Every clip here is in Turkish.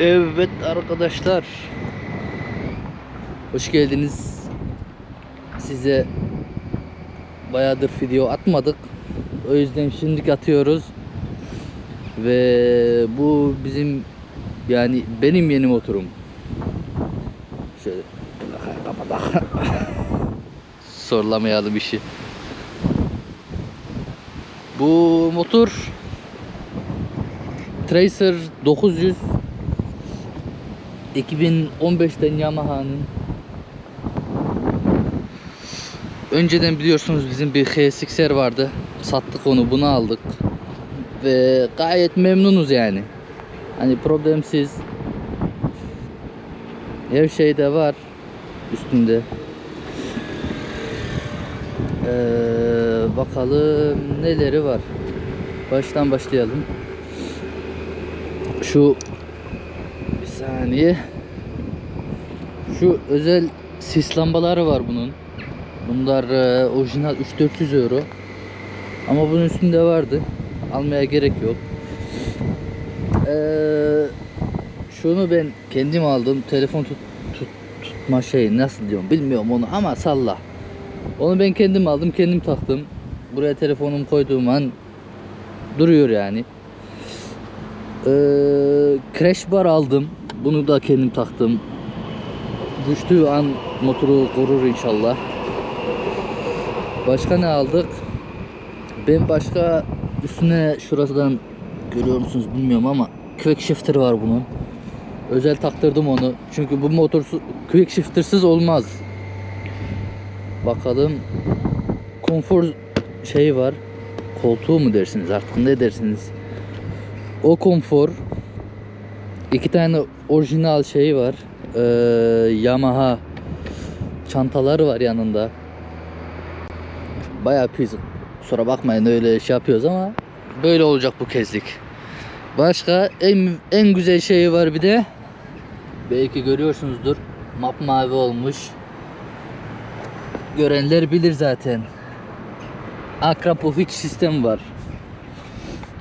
Evet arkadaşlar. Hoş geldiniz. Size bayağıdır video atmadık. O yüzden şimdi atıyoruz. Ve bu bizim yani benim yeni motorum. Şöyle. Sorulamayalım işi. Bu motor Tracer 900 2015'ten Yamaha'nın Önceden biliyorsunuz bizim bir HSXR vardı. Sattık onu, bunu aldık. Ve gayet memnunuz yani. Hani problemsiz. Her şey de var üstünde. Ee, bakalım neleri var. Baştan başlayalım. Şu saniye. Şu özel sis lambaları var bunun. Bunlar e, orijinal 3-400 euro. Ama bunun üstünde vardı. Almaya gerek yok. Ee, şunu ben kendim aldım. Telefon tut, tut, tutma şey nasıl diyorum bilmiyorum onu ama salla. Onu ben kendim aldım, kendim taktım. Buraya telefonumu koyduğum an duruyor yani. Ee, crash bar aldım. Bunu da kendim taktım. Düştüğü an motoru korur inşallah. Başka ne aldık? Ben başka üstüne şurasından görüyor musunuz bilmiyorum ama quick shifter var bunun. Özel taktırdım onu. Çünkü bu motor quick shifter'sız olmaz. Bakalım konfor şey var. Koltuğu mu dersiniz artık ne dersiniz? O konfor iki tane orijinal şey var. Ee, Yamaha çantaları var yanında. Bayağı pis. Kusura bakmayın öyle şey yapıyoruz ama böyle olacak bu kezlik. Başka en en güzel şey var bir de. Belki görüyorsunuzdur. Map mavi olmuş. Görenler bilir zaten. Akrapovic sistem var.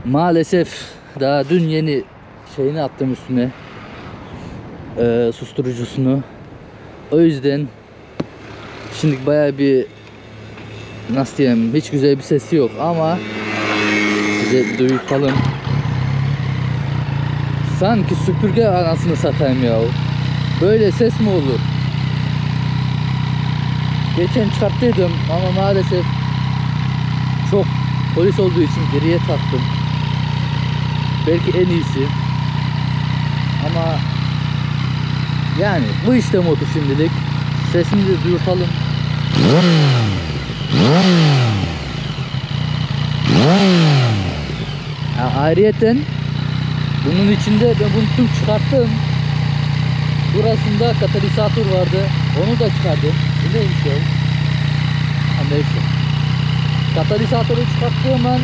Maalesef daha dün yeni şeyini attım üstüne. Ee, susturucusunu. O yüzden şimdi bayağı bir nasıl diyeyim hiç güzel bir sesi yok ama size duyurtalım. Sanki süpürge anasını satayım ya. Böyle ses mi olur? Geçen çıkarttıydım ama maalesef çok polis olduğu için geriye taktım. Belki en iyisi. Ama yani bu işte motor şimdilik. Sesini de duyurtalım. Ha, ayrıyeten bunun içinde ben bunu tüm çıkarttım. Burasında katalizatör vardı. Onu da çıkardım. Bu neymiş ya? Ha neyse. Katalizatörü çıkarttığım an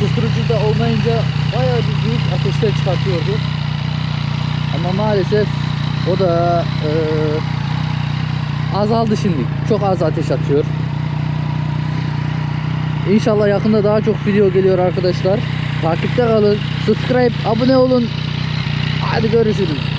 susturucu da olmayınca bayağı bir büyük ateşler çıkartıyordu. Ama maalesef o da e, azaldı şimdi. Çok az ateş atıyor. İnşallah yakında daha çok video geliyor arkadaşlar. Takipte kalın. Subscribe, abone olun. Hadi görüşürüz.